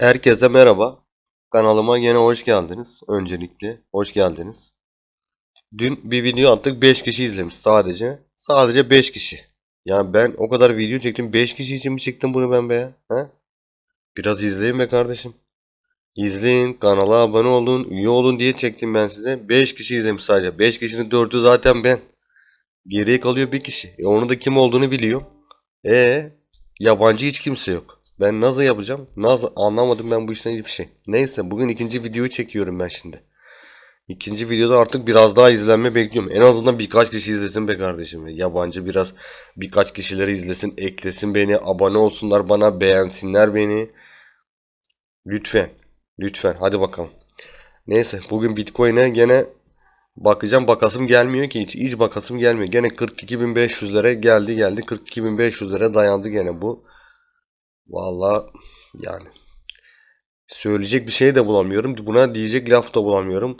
Herkese merhaba. Kanalıma yine hoş geldiniz. Öncelikle hoş geldiniz. Dün bir video attık 5 kişi izlemiş sadece. Sadece 5 kişi. Yani ben o kadar video çektim 5 kişi için mi çektim bunu ben be ya? Biraz izleyin be kardeşim. İzleyin, kanala abone olun, üye olun diye çektim ben size. 5 kişi izlemiş sadece. 5 kişinin 4'ü zaten ben. Geriye kalıyor bir kişi. E onun da kim olduğunu biliyorum. E yabancı hiç kimse yok. Ben nasıl yapacağım? Nasıl anlamadım ben bu işten hiçbir şey. Neyse bugün ikinci videoyu çekiyorum ben şimdi. İkinci videoda artık biraz daha izlenme bekliyorum. En azından birkaç kişi izlesin be kardeşim. Yabancı biraz birkaç kişileri izlesin, eklesin beni, abone olsunlar bana, beğensinler beni. Lütfen. Lütfen. Hadi bakalım. Neyse bugün Bitcoin'e gene bakacağım. Bakasım gelmiyor ki hiç. Hiç bakasım gelmiyor. Gene 42.500'lere geldi geldi. 42.500'lere dayandı gene bu. Vallahi yani söyleyecek bir şey de bulamıyorum. Buna diyecek laf da bulamıyorum.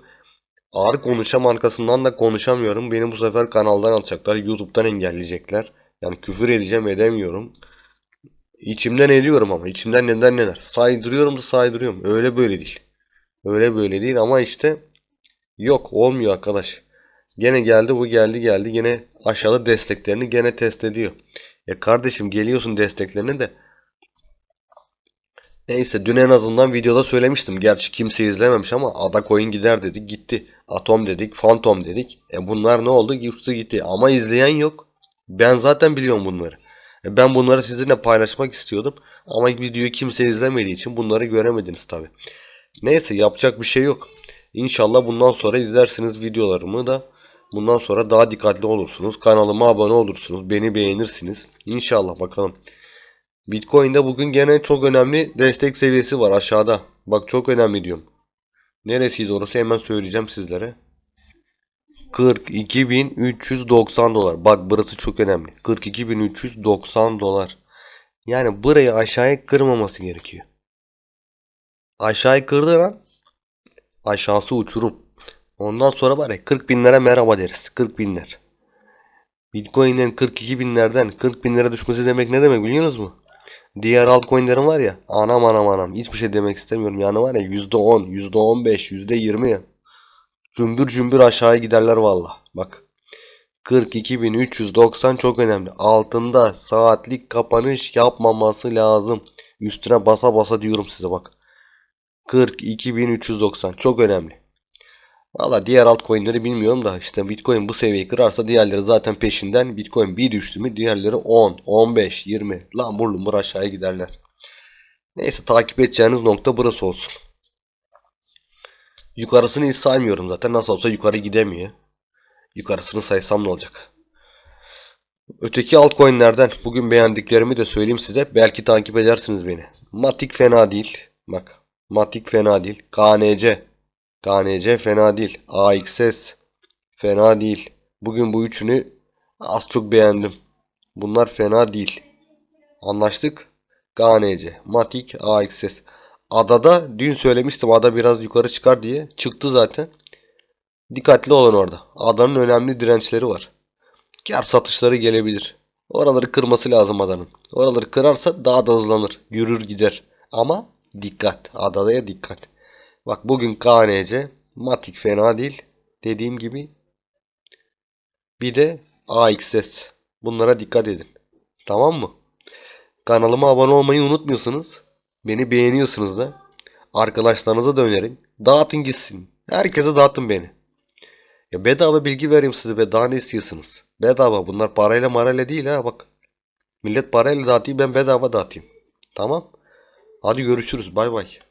Ağır konuşam arkasından da konuşamıyorum. Beni bu sefer kanaldan atacaklar. YouTube'dan engelleyecekler. Yani küfür edeceğim edemiyorum. İçimden ediyorum ama. içimden neden neler. Saydırıyorum da saydırıyorum. Öyle böyle değil. Öyle böyle değil ama işte yok olmuyor arkadaş. Gene geldi bu geldi geldi. Gene aşağıda desteklerini gene test ediyor. Ya kardeşim geliyorsun desteklerine de Neyse dün en azından videoda söylemiştim. Gerçi kimse izlememiş ama Ada Coin gider dedik gitti. Atom dedik, Phantom dedik. E bunlar ne oldu? Uçtu gitti. Ama izleyen yok. Ben zaten biliyorum bunları. E ben bunları sizinle paylaşmak istiyordum. Ama videoyu kimse izlemediği için bunları göremediniz tabi. Neyse yapacak bir şey yok. İnşallah bundan sonra izlersiniz videolarımı da. Bundan sonra daha dikkatli olursunuz. Kanalıma abone olursunuz. Beni beğenirsiniz. İnşallah bakalım. Bitcoin'de bugün gene çok önemli destek seviyesi var aşağıda. Bak çok önemli diyorum. Neresiydi orası hemen söyleyeceğim sizlere. 42.390 dolar. Bak burası çok önemli. 42.390 dolar. Yani burayı aşağıya kırmaması gerekiyor. Aşağıya kırdı lan. Aşağısı uçurum. Ondan sonra var ya 40 binlere merhaba deriz. 40 binler. Bitcoin'in 42 binlerden 40 binlere düşmesi demek ne demek biliyor musunuz mu? Diğer altcoin'lerin var ya anam anam anam hiçbir şey demek istemiyorum. Yani var ya %10, %15, %20 cümbür cümbür aşağıya giderler valla. Bak 42.390 çok önemli. Altında saatlik kapanış yapmaması lazım. Üstüne basa basa diyorum size bak. 42.390 çok önemli. Valla diğer altcoin'leri bilmiyorum da işte Bitcoin bu seviyeyi kırarsa diğerleri zaten peşinden. Bitcoin bir düştü mü diğerleri 10, 15, 20 lambur lumbur aşağıya giderler. Neyse takip edeceğiniz nokta burası olsun. Yukarısını hiç saymıyorum zaten. Nasıl olsa yukarı gidemiyor. Yukarısını saysam ne olacak? Öteki altcoin'lerden bugün beğendiklerimi de söyleyeyim size. Belki takip edersiniz beni. Matic fena değil. Bak. Matic fena değil. KNC. KNC fena değil. AXS fena değil. Bugün bu üçünü az çok beğendim. Bunlar fena değil. Anlaştık. KNC, Matic, AXS. Adada dün söylemiştim ada biraz yukarı çıkar diye. Çıktı zaten. Dikkatli olun orada. Adanın önemli dirençleri var. Kar satışları gelebilir. Oraları kırması lazım adanın. Oraları kırarsa daha da hızlanır. Yürür gider. Ama dikkat. Adaya dikkat. Bak bugün KNC Matic fena değil. Dediğim gibi. Bir de AXS. Bunlara dikkat edin. Tamam mı? Kanalıma abone olmayı unutmuyorsunuz. Beni beğeniyorsunuz da. Arkadaşlarınıza da önerin. Dağıtın gitsin. Herkese dağıtın beni. Ya bedava bilgi vereyim size be. Daha ne istiyorsunuz? Bedava. Bunlar parayla marayla değil ha bak. Millet parayla dağıtıyor ben bedava dağıtayım. Tamam. Hadi görüşürüz. Bay bay.